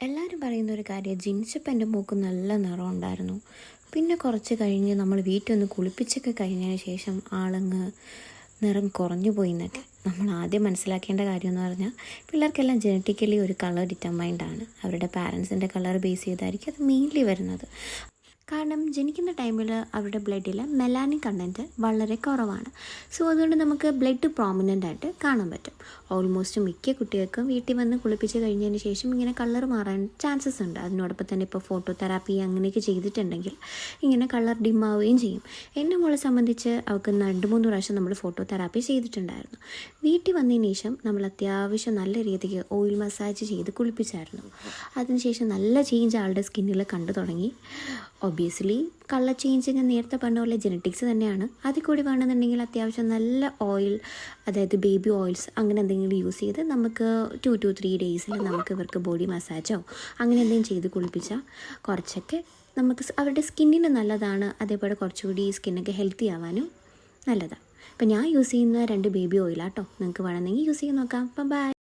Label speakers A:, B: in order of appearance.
A: എല്ലാവരും പറയുന്ന ഒരു കാര്യം ജനിച്ചപ്പോൾ എന്റെ മൂക്ക് നല്ല നിറം ഉണ്ടായിരുന്നു പിന്നെ കുറച്ച് കഴിഞ്ഞ് നമ്മൾ വീട്ടിൽ ഒന്ന് കുളിപ്പിച്ചൊക്കെ കഴിഞ്ഞതിന് ശേഷം ആളങ്ങ് നിറം കുറഞ്ഞു പോയി എന്നൊക്കെ നമ്മൾ ആദ്യം മനസ്സിലാക്കേണ്ട കാര്യം എന്ന് പറഞ്ഞാൽ പിള്ളേർക്കെല്ലാം ജനറ്റിക്കലി ഒരു കളർ ഡിറ്റർമൈൻഡ് ആണ്. അവരുടെ പാരൻസിന്റെ കളർ ബേസ് ചെയ്തായിരിക്കും അത് മെയിൻലി വരുന്നത്. കാരണം ജനിക്കുന്ന ടൈമിൽ അവരുടെ ബ്ലഡിൽ മെലാനിൻ കണ്ടന്റ് വളരെ കുറവാണ്. സോ അതുകൊണ്ട് നമുക്ക് ബ്ലഡ് പ്രോമിനന്റ് ആയിട്ട് കാണാൻ പറ്റും. ഓൾമോസ്റ്റ് മിക്ക കുട്ടികൾക്കും വീട്ടിൽ വന്ന് കുളിപ്പിച്ച് കഴിഞ്ഞതിന് ശേഷം ഇങ്ങനെ കളർ മാറാൻ ചാൻസസ് ഉണ്ട്. അതിനോടൊപ്പം തന്നെ ഇപ്പോൾ ഫോട്ടോ തെറാപ്പി അങ്ങനെയൊക്കെ ചെയ്തിട്ടുണ്ടെങ്കിൽ ഇങ്ങനെ കളർ ഡിം ആവുകയും ചെയ്യും. എന്റെ മോളെ സംബന്ധിച്ച് അവൾക്ക് രണ്ട് മൂന്ന് പ്രാവശ്യം നമ്മൾ ഫോട്ടോ തെറാപ്പി ചെയ്തിട്ടുണ്ടായിരുന്നു. വീട്ടിൽ വന്നതിന് ശേഷം നമ്മൾ അത്യാവശ്യം നല്ല രീതിക്ക് ഓയിൽ മസാജ് ചെയ്ത് കുളിപ്പിച്ചായിരുന്നു. അതിനുശേഷം നല്ല ചേഞ്ച് ആളുടെ സ്കിന്നിൽ കണ്ടു തുടങ്ങി. ഒബിയസ്ലി കളർ ചേഞ്ചിങ് നേരത്തെ പറഞ്ഞ പോലെ ജനറ്റിക്സ് തന്നെയാണ്. അതിൽ കൂടി വേണമെന്നുണ്ടെങ്കിൽ അത്യാവശ്യം നല്ല ഓയിൽ അതായത് ബേബി ഓയിൽസ് അങ്ങനെ എന്തെങ്കിലും യൂസ് ചെയ്ത് നമുക്ക് ടു ടു ത്രീ ഡേയ്സിൽ നമുക്ക് ഇവർക്ക് ബോഡി മസാജോ അങ്ങനെ എന്തെങ്കിലും ചെയ്ത് കുളിപ്പിച്ചാൽ കുറച്ചൊക്കെ നമുക്ക് അവരുടെ സ്കിന്നിന് നല്ലതാണ്. അതേപോലെ കുറച്ചുകൂടി സ്കിന്നൊക്കെ ഹെൽത്തി ആവാനും നല്ലതാണ് അപ്പം ഞാൻ യൂസ് ചെയ്യുന്ന രണ്ട് ബേബി ഓയിലാട്ടോ നിങ്ങൾക്ക് വേണമെന്നെങ്കിൽ യൂസ് ചെയ്ത് നോക്കാം. അപ്പം ബൈ